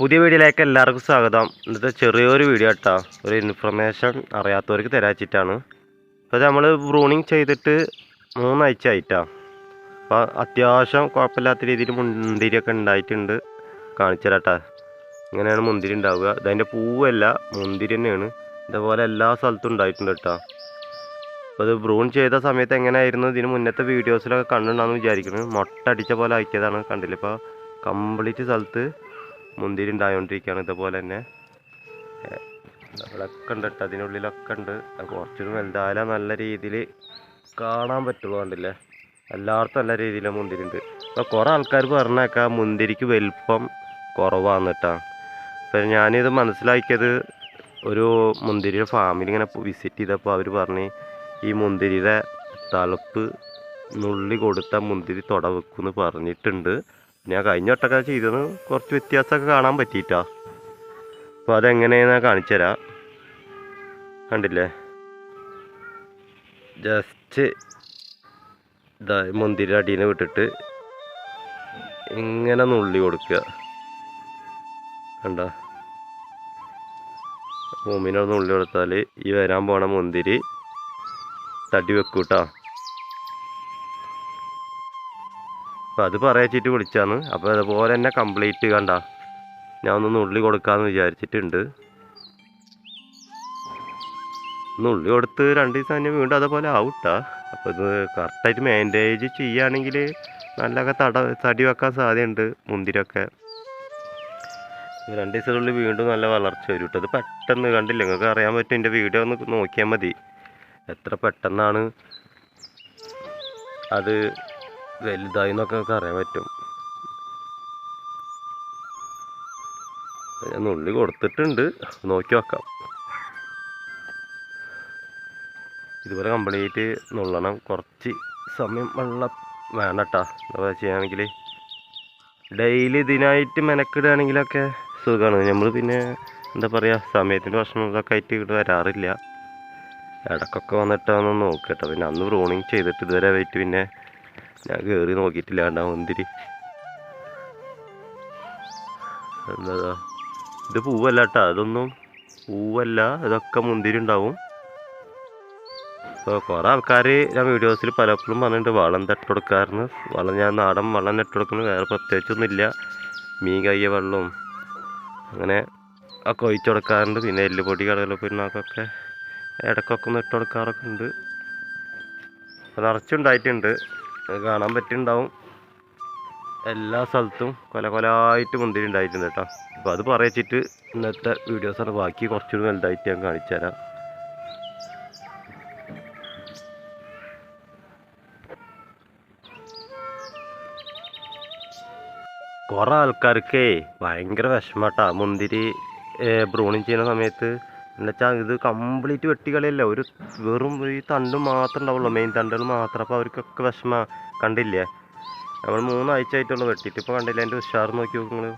പുതിയ വീഡിയോയിലേക്ക് എല്ലാവർക്കും സ്വാഗതം. ഇന്നത്തെ ചെറിയൊരു വീഡിയോ കേട്ടോ. ഒരു ഇൻഫർമേഷൻ അറിയാത്തവർക്ക് തരാച്ചിട്ടാണ്. അപ്പോൾ നമ്മൾ ബ്രൂണിങ് ചെയ്തിട്ട് മൂന്നാഴ്ച ആയിട്ടാ. അപ്പോൾ അത്യാവശ്യം കുഴപ്പമില്ലാത്ത രീതിയിൽ മുന്തിരിയൊക്കെ ഉണ്ടായിട്ടുണ്ട്. കാണിച്ചു തരാട്ടാ. ഇങ്ങനെയാണ് മുന്തിരി ഉണ്ടാവുക. ഇതതിന്റെ പൂവല്ല മുന്തിരി തന്നെയാണ്. ഇതേപോലെ എല്ലാ സ്ഥലത്തും ഉണ്ടായിട്ടുണ്ട് കേട്ടോ. അപ്പോൾ ഇത് ബ്രൂൺ ചെയ്ത സമയത്ത് എങ്ങനെയായിരുന്നു? ഇതിന് മുന്നത്തെ വീഡിയോസിലൊക്കെ കണ്ടിട്ടുണ്ടാകുന്നു വിചാരിക്കുന്നു. മുട്ട അടിച്ച പോലെ ആക്കിയതാണ് കണ്ടില്ല? ഇപ്പോൾ കംപ്ലീറ്റ് സ്ഥലത്ത് മുന്തിരി ഉണ്ടായോണ്ടിരിക്കുകയാണ് ഇതുപോലെ തന്നെ അവിടെയൊക്കെ ഉണ്ട് കേട്ടോ അതിനുള്ളിലൊക്കെ ഉണ്ട്. കുറച്ചുകൂടി വലുതായാലും നല്ല രീതിയിൽ കാണാൻ പറ്റുള്ളൂ കണ്ടില്ലേ? എല്ലായിടത്തും നല്ല രീതിയിൽ മുന്തിരി ഉണ്ട് അപ്പോൾ കുറേ ആൾക്കാർ പറഞ്ഞേക്കാം മുന്തിരിക്ക് വലിപ്പം കുറവാണ് കേട്ടോ അപ്പം ഞാനിത് മനസ്സിലാക്കിയത് ഒരു മുന്തിരിയുടെ ഫാമിൽ ഇങ്ങനെ വിസിറ്റ് ചെയ്തപ്പോൾ അവർ പറഞ്ഞ് ഈ മുന്തിരിയുടെ തളുപ്പ് നുള്ളി കൊടുത്ത മുന്തിരി തുട വെക്കുമെന്ന് പറഞ്ഞിട്ടുണ്ട്. ഞാൻ കഴിഞ്ഞ വട്ടമൊക്കെ ചെയ്തത് കുറച്ച് വ്യത്യാസമൊക്കെ കാണാൻ പറ്റിയിട്ടാ. അപ്പോൾ അതെങ്ങനെയാണെന്ന് ഞാൻ കാണിച്ചു തരാം. കണ്ടില്ലേ? ജസ്റ്റ് ഇതാ മുന്തിരി അടിയിൽ വിട്ടിട്ട് ഇങ്ങനെ നുള്ളി കൊടുക്കുക. കണ്ട? ഭൂമിനോട് നുള്ളി കൊടുത്താൽ ഈ വരാൻ പോണ മുന്തിരി തടി വെക്കൂട്ടാ. അപ്പം അത് പറയച്ചിട്ട് വിളിച്ചാണ് അപ്പോൾ അതുപോലെ തന്നെ കംപ്ലീറ്റ് കണ്ട. ഞാൻ ഒന്ന് നുള്ളി കൊടുക്കാമെന്ന് വിചാരിച്ചിട്ടുണ്ട്. ഉള്ളി കൊടുത്ത് രണ്ട് ദിവസം തന്നെ വീണ്ടും അതേപോലെ ആവട്ടാ. അപ്പോൾ ഇത് കറക്റ്റായിട്ട് മെയിന്റേജ് ചെയ്യുകയാണെങ്കിൽ നല്ലൊക്കെ തട തടി വെക്കാൻ സാധ്യതയുണ്ട് മുന്തിരിയൊക്കെ. രണ്ട് ദിവസത്തിനുള്ളിൽ വീണ്ടും നല്ല വളർച്ച വരും കേട്ടോ അത് പെട്ടെന്ന് കണ്ടില്ല? നിങ്ങൾക്ക് അറിയാൻ പറ്റും എന്റെ വീഡിയോ ഒന്ന് നോക്കിയാൽ മതി. എത്ര പെട്ടെന്നാണ് അത് വലുതായി എന്നൊക്കെ അറിയാൻ പറ്റും. ഞാൻ നുള്ളി കൊടുത്തിട്ടുണ്ട്. നോക്കി വെക്കാം. ഇതുപോലെ കംപ്ലീറ്റ് നുള്ളണം. കുറച്ച് സമയം വെള്ളം വേണം കേട്ടോ എന്താ ചെയ്യുകയാണെങ്കിൽ ഡെയിലി ഇതിനായിട്ട് മെനക്കിടുകയാണെങ്കിലൊക്കെ സുഖമാണ് നമ്മൾ പിന്നെ എന്താ പറയുക സമയത്തിന്റെ ഇതൊക്കെ ആയിട്ട് ഇവിടെ വരാറില്ല. ഇടക്കൊക്കെ വന്നിട്ടാണെന്ന് നോക്കട്ടോ. പിന്നെ അന്ന് റോണിങ് ചെയ്തിട്ട് ഇതുവരെ ആയിട്ട് പിന്നെ ഞാൻ കേറി നോക്കിയിട്ടില്ല കണ്ടാ മുന്തിരി എന്താ? ഇത് പൂവല്ല കേട്ടോ അതൊന്നും പൂവല്ല ഇതൊക്കെ മുന്തിരി ഉണ്ടാവും ഇപ്പോൾ കുറേ ആൾക്കാർ ഞാൻ വീഡിയോസിൽ പലപ്പോഴും പറഞ്ഞിട്ടുണ്ട് വളം തട്ടുകൊടുക്കാറുണ്ട് വളം ഞാൻ നാടൻ വളം നെട്ടുകൊടുക്കുന്നത് വേറെ പ്രത്യേകിച്ചൊന്നുമില്ല. മീൻ കയ്യ വെള്ളവും അങ്ങനെ ഒക്കെ ഒഴിച്ചു കൊടുക്കാറുണ്ട്. പിന്നെ എല്ലുപൊടി കടകളൊക്കെ പിണ്ണാക്കൊക്കെ ഇടയ്ക്കൊക്കെ ഒന്ന് ഇട്ട് കൊടുക്കാറൊക്കെ ഉണ്ട്. അത് നിറച്ചുണ്ടായിട്ടുണ്ട് കാണാൻ പറ്റുന്നുണ്ടാവും എല്ലാ സ്ഥലത്തും കൊല കൊലായിട്ട് മുന്തിരി ഉണ്ടായിട്ടുണ്ട് കേട്ടോ. അപ്പോൾ അത് പറയിച്ചിട്ട് ഇന്നത്തെ വീഡിയോസാണ് ബാക്കി കുറച്ചുകൂടി വലുതായിട്ട് ഞാൻ കാണിച്ചു തരാം. കുറേ ആൾക്കാർക്ക് ഭയങ്കര വിഷമട്ടാ മുന്തിരി ബ്രൂണിങ് ചെയ്യുന്ന സമയത്ത് എന്നുവെച്ചാൽ ഇത് കംപ്ലീറ്റ് വെട്ടിക്കളിയല്ല? ഒരു വെറും ഈ തണ്ട് മാത്രം ഉണ്ടാവുള്ളൂ. മെയിൻ തണ്ടുകൾ മാത്രം. അപ്പോൾ അവർക്കൊക്കെ വിഷമ കണ്ടില്ലേ? നമ്മൾ മൂന്നാഴ്ച ആയിട്ടുള്ളൂ വെട്ടിയിട്ട്. ഇപ്പോൾ കണ്ടില്ല? എന്റെ ഉഷാർ നോക്കി നോക്ക് നിങ്ങൾ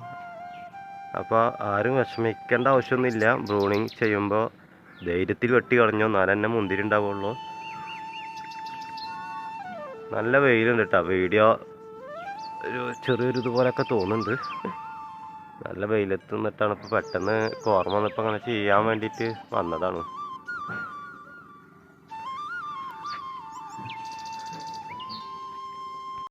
അപ്പോൾ ആരും വിഷമിക്കേണ്ട ആവശ്യമൊന്നുമില്ല. ബ്രൂണിങ് ചെയ്യുമ്പോൾ ധൈര്യത്തിൽ വെട്ടി കളഞ്ഞോ? എന്നാലും തന്നെ മുന്തിരി ഉണ്ടാവുള്ളൂ. നല്ല വെയിലുണ്ട് കേട്ടോ വീഡിയോ ഒരു ചെറിയൊരു ഇതുപോലൊക്കെ തോന്നുന്നുണ്ട്. നല്ല വെയിലത്ത് നിന്നിട്ടാണ് ഇപ്പോൾ പെട്ടെന്ന് ഓർമ്മ വന്നപ്പോൾ അങ്ങനെ ചെയ്യാൻ വേണ്ടിയിട്ട് വന്നതാണ്.